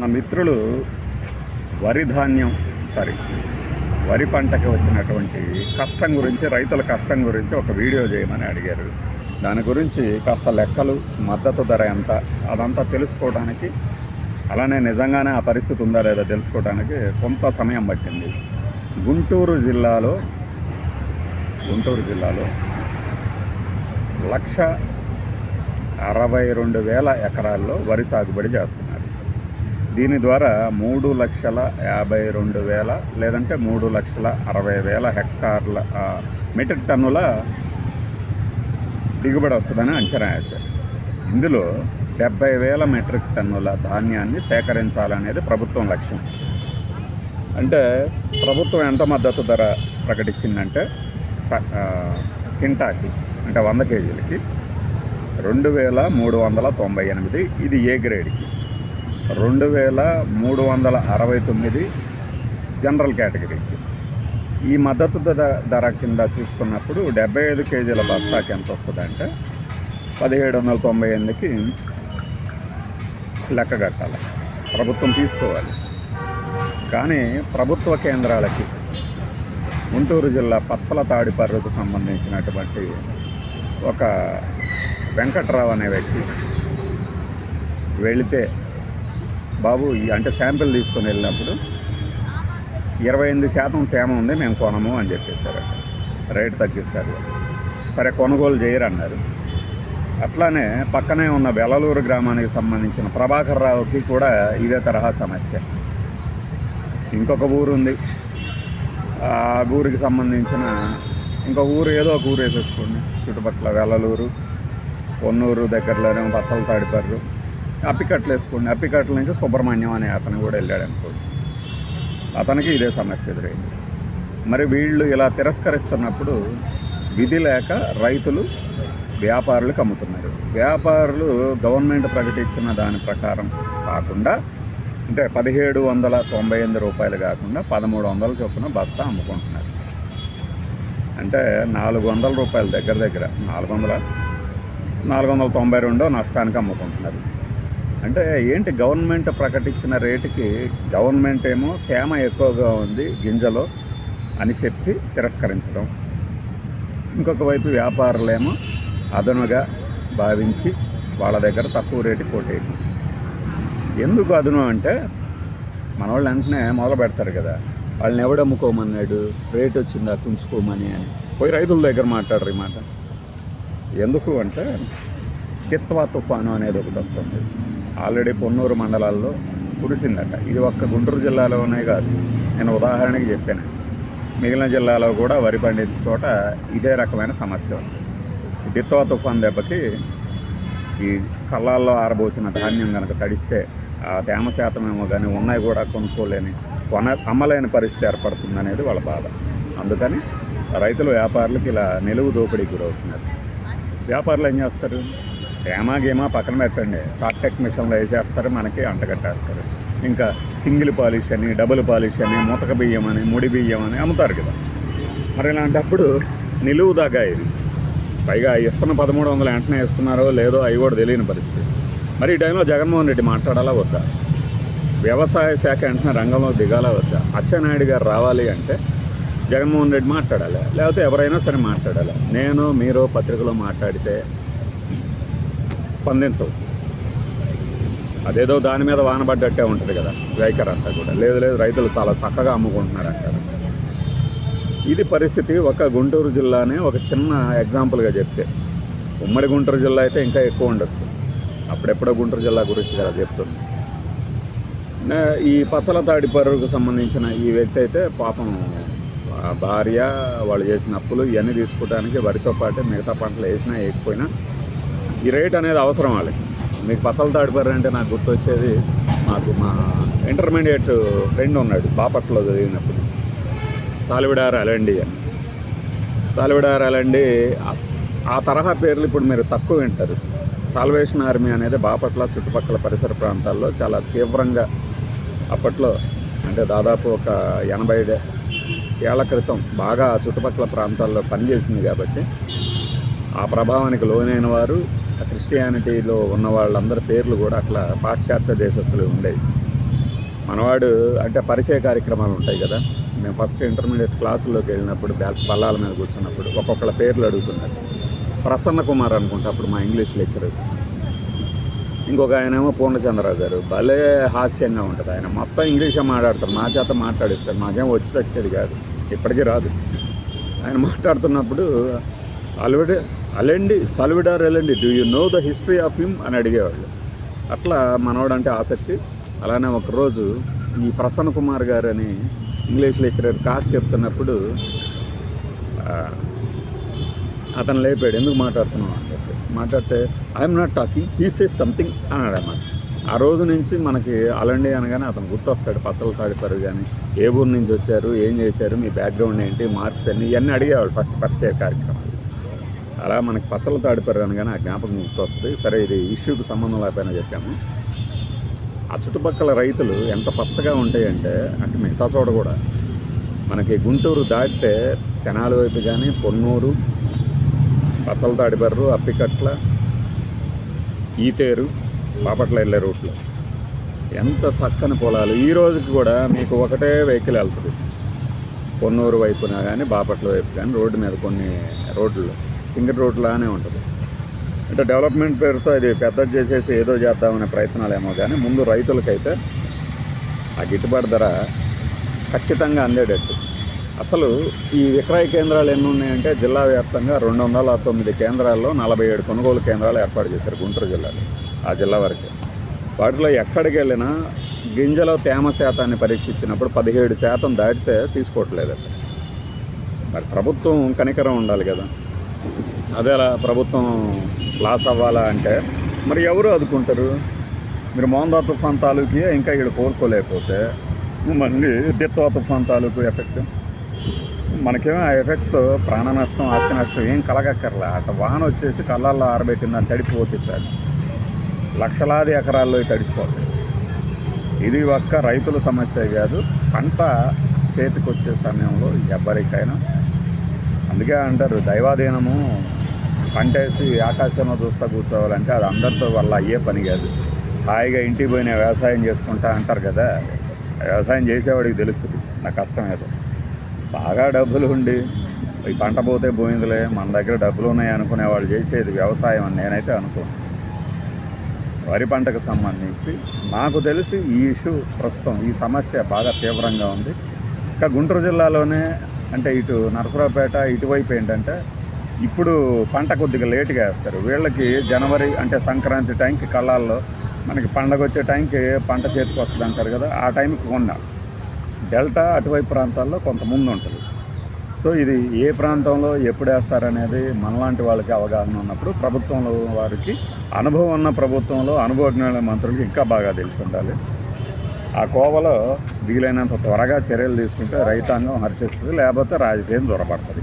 మన మిత్రులు వరి ధాన్యం సారీ వరి పంటకి వచ్చినటువంటి కష్టం గురించి రైతుల కష్టం గురించి ఒక వీడియో చేయమని అడిగారు. దాని గురించి కాస్త లెక్కలు మద్దతు ధర ఎంత అదంతా తెలుసుకోవడానికి అలానే నిజంగానే ఆ పరిస్థితి ఉందా లేదా తెలుసుకోవడానికి కొంత సమయం పట్టింది. గుంటూరు జిల్లాలో గుంటూరు జిల్లాలో లక్ష అరవై రెండు వేల ఎకరాల్లో వరి సాగుబడి చేస్తుంది దీని ద్వారా మూడు లక్షల యాభై రెండు వేల లేదంటే మూడు లక్షల అరవై వేల హెక్టార్ల మెట్రిక్ టన్నుల దిగుబడి వస్తుందని అంచనా వేశారు. ఇందులో డెబ్బై వేల మెట్రిక్ టన్నుల ధాన్యాన్ని సేకరించాలనేది ప్రభుత్వం లక్ష్యం. అంటే ప్రభుత్వం ఎంత మద్దతు ధర ప్రకటించిందంటే కింటాకి అంటే వంద కేజీలకి రెండు వేల మూడు వందల తొంభై ఎనిమిది ఇది ఏ గ్రేడ్కి? రెండు వేల మూడు వందల అరవై తొమ్మిది జనరల్ కేటగిరీకి. ఈ మద్దతు ధర ధర కింద చూసుకున్నప్పుడు డెబ్బై ఐదు కేజీల బస్తాకి ఎంత వస్తుందంటే పదిహేడు వందల తొంభై ఎనిమిదికి లెక్క కట్టాలి. ప్రభుత్వం తీసుకోవాలి. కానీ ప్రభుత్వ కేంద్రాలకి గుంటూరు జిల్లా పచ్చల తాడిపర్రుకు సంబంధించినటువంటి ఒక వెంకట్రావు అనే వ్యక్తి వెళితే బాబు ఈ అంటే శాంపిల్ తీసుకొని వెళ్ళినప్పుడు ఇరవై ఎనిమిది శాతం తేమ ఉంది మేము కొనము అని చెప్పేశారు రేటు తగ్గిస్తారు సరే కొనుగోలు చేయరు అన్నారు అట్లానే పక్కనే ఉన్న బెలలూరు గ్రామానికి సంబంధించిన ప్రభాకర్ రావుకి కూడా ఇదే తరహా సమస్య. ఇంకొక ఊరు ఉంది. ఆ ఊరికి సంబంధించిన ఇంకొక ఊరు ఏదో ఒక ఊరు వేసేసుకోండి. చుట్టుపక్కల వెల్లలూరు పొన్నూరు దగ్గరలోనే పచ్చలు తాడిపర్రు అప్పికట్లు వేసుకోండి. అప్పికట్ల నుంచి సుబ్రహ్మణ్యం అనే అతను కూడా వెళ్ళాడు అనుకోండి అతనికి ఇదే సమస్య ఎదురైంది. మరి వీళ్ళు ఇలా తిరస్కరిస్తున్నప్పుడు విధి లేక రైతులు వ్యాపారులకు అమ్ముతున్నారు. వ్యాపారులు గవర్నమెంట్ ప్రకటించిన దాని ప్రకారం కాకుండా అంటే పదిహేడు వందల తొంభై ఎనిమిది రూపాయలు కాకుండా పదమూడు వందల చొప్పున బస్తా అమ్ముకుంటున్నారు. అంటే నాలుగు వందల రూపాయల దగ్గర దగ్గర నాలుగు వందల నాలుగు వందల తొంభై రెండో నష్టానికి అమ్ముకుంటున్నారు. అంటే ఏంటి గవర్నమెంట్ ప్రకటించిన రేటుకి గవర్నమెంట్ ఏమో తేమ ఎక్కువగా ఉంది గింజలో అని చెప్పి తిరస్కరించడం. ఇంకొక వైపు వ్యాపారులేమో అదనుగా భావించి వాళ్ళ దగ్గర తక్కువ రేటు కొట్టేయడం ఎందుకు అదను అంటే మన వాళ్ళు వెంటనే మొదలు పెడతారు కదా వాళ్ళని ఎవడమ్ముకోమన్నాడు రేట్ వచ్చిందా తుంచుకోమని అని. పోయి రైతుల దగ్గర మాట్లాడరు ఈ మాట. ఎందుకు అంటే కిత్వా తుఫాను అనేది ఒకటి వస్తుంది. ఆల్రెడీ పొన్నూరు మండలాల్లో కురిసిందట. ఇది ఒక్క గుంటూరు జిల్లాలోనే కాదు. నేను ఉదాహరణకి చెప్పాను. మిగిలిన జిల్లాలో కూడా వరి పండించే చోట ఇదే రకమైన సమస్య ఉంది. దిత్వా తుఫాన్ దెబ్బకి ఈ కళ్ళాల్లో ఆరబోసిన ధాన్యం కనుక తడిస్తే ఆ తేమ శాతం ఏమో కానీ ఉన్నాయి కూడా కొనుక్కోలేని కొన అమ్మలేని పరిస్థితి ఏర్పడుతుంది అనేది వాళ్ళ బాధ. అందుకని రైతులు వ్యాపారులకు ఇలా నిలువు దోపిడీకి గురవుతున్నారు. వ్యాపారులు ఏం చేస్తారు? తేమ గేమా పక్కన పెట్టండి. సాఫ్టెక్ మిషన్లో వేసేస్తారు మనకి అంటగట్టేస్తారు ఇంకా సింగిల్ పాలిష్ అని డబుల్ పాలిష్ అని ముతక బియ్యం అని ముడి బియ్యం అని అమ్ముతారు కదా. మరి ఇలాంటప్పుడు నిలువు దాకా ఇది. పైగా ఇస్తున్న పదమూడు వందలు వెంటనే ఇస్తున్నారో లేదో అవి కూడా తెలియని పరిస్థితి. మరి ఈ టైంలో జగన్మోహన్ రెడ్డి మాట్లాడాలా వద్దా? వ్యవసాయ శాఖ వెంటనే రంగంలో దిగాలా వద్దా? అచ్చెన్నాయుడు గారు రావాలి అంటే జగన్మోహన్ రెడ్డి మాట్లాడాలి? లేకపోతే ఎవరైనా సరే మాట్లాడాలి? నేను మీరు పత్రికలో మాట్లాడితే స్పందించవు. అదేదో దాని మీద వానబడ్డట్టే ఉంటుంది కదా వైఖరి అంతా కూడా. లేదు లేదు రైతులు చాలా చక్కగా అమ్ముకుంటున్నారు అంటారు ఇది పరిస్థితి ఒక గుంటూరు జిల్లానే ఒక చిన్న ఎగ్జాంపుల్గా చెప్తే. ఉమ్మడి గుంటూరు జిల్లా అయితే ఇంకా ఎక్కువ ఉండొచ్చు. అప్పుడెప్పుడో గుంటూరు జిల్లా గురించి కదా చెప్తుంది. ఈ పచ్చల తాడిపరుకు సంబంధించిన ఈ వ్యక్తి అయితే పాపం ఆ భార్య వాళ్ళు చేసిన అప్పులు ఇవన్నీ తీసుకోవడానికి వరితో పాటు మిగతా పంటలు వేసినా వేయకపోయినా ఈ రేట్ అనేది అవసరం వాళ్ళకి. మీకు పచ్చల తాడిపర్రు నాకు గుర్తొచ్చేది మాకు మా ఇంటర్మీడియట్ ఫ్రెండ్ ఉన్నాడు బాపట్లో చదివినప్పుడు. సాలివిడార్ అలండి అని. సాలివిడార్ అలండి ఆ- తరహా పేర్లు ఇప్పుడు మీరు తక్కువ వింటారు. సాల్వేషన్ ఆర్మీ అనేది బాపట్ల చుట్టుపక్కల పరిసర ప్రాంతాల్లో చాలా తీవ్రంగా అప్పట్లో అంటే దాదాపు ఒక ఎనభై ఏళ్ళ క్రితం బాగా చుట్టుపక్కల ప్రాంతాల్లో పనిచేసింది కాబట్టి ఆ ప్రభావానికి లోనైన వారు క్రిస్టియానిటీలో ఉన్న వాళ్ళందరి పేర్లు కూడా అట్లా పాశ్చాత్య దేశస్తులు ఉండేవి. మనవాడు అంటే పరిచయ కార్యక్రమాలు ఉంటాయి కదా. మేము ఫస్ట్ ఇంటర్మీడియట్ క్లాసుల్లోకి వెళ్ళినప్పుడు పల్లాల మీద కూర్చున్నప్పుడు ఒక్కొక్కళ్ళ పేర్లు అడుగుతున్నారు. ప్రసన్న కుమార్ అనుకుంటా అప్పుడు మా ఇంగ్లీష్ లెక్చరర్. ఇంకొక ఆయనేమో పూర్ణచంద్రరావు గారు. భలే హాస్యంగా ఉంటుంది ఆయన. మొత్తం ఇంగ్లీషే మాట్లాడతారు మా చేత మాట్లాడిస్తారు మాకేం వచ్చి వచ్చేది కాదు. ఇప్పటికీ రాదు. ఆయన మాట్లాడుతున్నప్పుడు అలవిడ అలెండి సల్విడార్ ఎలండి do you know the history of him అని అడిగేవాళ్ళు. అట్లా మనవడంటే ఆసక్తి. అలానే ఒకరోజు ఈ ప్రసన్న కుమార్ గారు అని ఇంగ్లీష్ లెక్చరర్ కాస్ చెప్తున్నప్పుడు అతను లేపాడు. ఎందుకు మాట్లాడుతున్నావు అని చెప్పేసి. మాట్లాడితే I'm not talking he says something అన్నాడు అన్నమాట ఆ రోజు నుంచి మనకి అలండి అనగానే అతను గుర్తొస్తాడు. పచ్చలు తాడిపారు కానీ ఏ ఊరు నుంచి వచ్చారు ఏం చేశారు మీ బ్యాక్గ్రౌండ్ ఏంటి మార్క్స్ అన్ని ఇవన్నీ అడిగేవాళ్ళు ఫస్ట్ పరిచయ కార్యక్రమం అలా మనకి పచ్చలు తాడిపారు కానీ ఆ జ్ఞాపకం గుర్తొస్తుంది. సరే ఇది ఇష్యూకి సంబంధం లేకపోయినా చెప్పాము ఆ చుట్టుపక్కల రైతులు ఎంత పచ్చగా ఉంటాయంటే అంటే మిగతా చోట కూడా మనకి గుంటూరు దాటితే తెనాలి వైపు కానీ పొన్నూరు పచ్చల తాడిబర్రు అప్పికట్ల ఈతేరు బాపట్ల వెళ్ళే రూట్లో ఎంత చక్కని పొలాలు. ఈ రోజుకి కూడా మీకు ఒకటే వెహికల్ వెళ్తుంది. పొన్నూరు వైపున కానీ బాపట్ల వైపు కానీ రోడ్డు మీద కొన్ని రోడ్లు. సింగిల్ రోడ్లానే ఉంటుంది. అంటే డెవలప్మెంట్ పేరుతో ఇది పెద్దది చేసేసి ఏదో చేద్దామనే ప్రయత్నాలు ఏమో కానీ ముందు రైతులకైతే ఆ గిట్టుబాటు ధర ఖచ్చితంగా అందేటట్టు. అసలు ఈ విక్రయ కేంద్రాలు ఎన్ని ఉన్నాయంటే జిల్లా వ్యాప్తంగా రెండు వందల తొమ్మిది కేంద్రాల్లో నలభై ఏడు కొనుగోలు కేంద్రాలు ఏర్పాటు చేశారు గుంటూరు జిల్లాలో ఆ జిల్లా వరకే. వాటిలో ఎక్కడికి వెళ్ళినా గింజలో తేమ శాతాన్ని పరీక్షించినప్పుడు పదిహేడు శాతం దాటితే తీసుకోవట్లేదట మరి ప్రభుత్వం కనికరం ఉండాలి కదా. అదే అలా ప్రభుత్వం లాస్ అవ్వాలా అంటే మరి ఎవరు అదుకుంటారు మీరు మోందా తుఫాన్ తాలూకి ఇంకా ఇక్కడ కోరుకోలేకపోతే మళ్ళీ దిత్వా తుఫాన్ తాలూకు ఎఫెక్ట్? మనకేమో ఆ ఎఫెక్ట్? ప్రాణ నష్టం ఆస్తి నష్టం ఏం కలగక్కర్లా. అట్లా వాహనం వచ్చేసి కళ్ళల్లో ఆరబెట్టిందని తడిపోతే చాలు. లక్షలాది ఎకరాల్లో తడిసిపోతాయి. ఇది ఒక్క రైతుల సమస్య కాదు పంట చేతికి వచ్చే సమయంలో ఎవరికైనా అందుకే అంటారు దైవాధీనము పంటేసి ఆకాశంలో చూస్తా కూర్చోవాలంటే అది అందరితో వల్ల అయ్యే పని కాదు. హాయిగా ఇంటికి పోయిన వ్యవసాయం చేసుకుంటా అంటారు కదా వ్యవసాయం చేసేవాడికి తెలుస్తుంది నా కష్టం ఏదో. బాగా డబ్బులు ఉండి ఈ పంట పోతే పోయిందిలే మన దగ్గర డబ్బులు ఉన్నాయి అనుకునే వాళ్ళు చేసేది వ్యవసాయం అని నేనైతే అనుకోను. వరి పంటకు సంబంధించి నాకు తెలిసి ఈ ఇష్యూ ప్రస్తుతం ఈ సమస్య బాగా తీవ్రంగా ఉంది. ఇంకా గుంటూరు జిల్లాలోనే అంటే ఇటు నరసరావుపేట ఇటువైపు ఏంటంటే ఇప్పుడు పంట కొద్దిగా లేటుగా వేస్తారు. వీళ్ళకి జనవరి అంటే సంక్రాంతి టైంకి కళ్ళాల్లో మనకి పండగ వచ్చే టైంకి పంట చేతికి వస్తుంది అంటారు కదా ఆ టైంకి కొన్నా. డెల్టా అటువైపు ప్రాంతాల్లో కొంత ముందు ఉంటుంది. సో ఇది ఏ ప్రాంతంలో ఎప్పుడు వేస్తారనేది మనలాంటి వాళ్ళకి అవగాహన ఉన్నప్పుడు ప్రభుత్వంలో వారికి అనుభవం ఉన్న ప్రభుత్వంలో అనుభవజ్ఞుల మంత్రులకి ఇంకా బాగా తెలిసి ఉండాలి. ఆ కోవలో వీలైనంత త్వరగా చర్యలు తీసుకుంటే రైతాంగం హర్షిస్తుంది లేకపోతే రాజకీయం దూరపడుతుంది.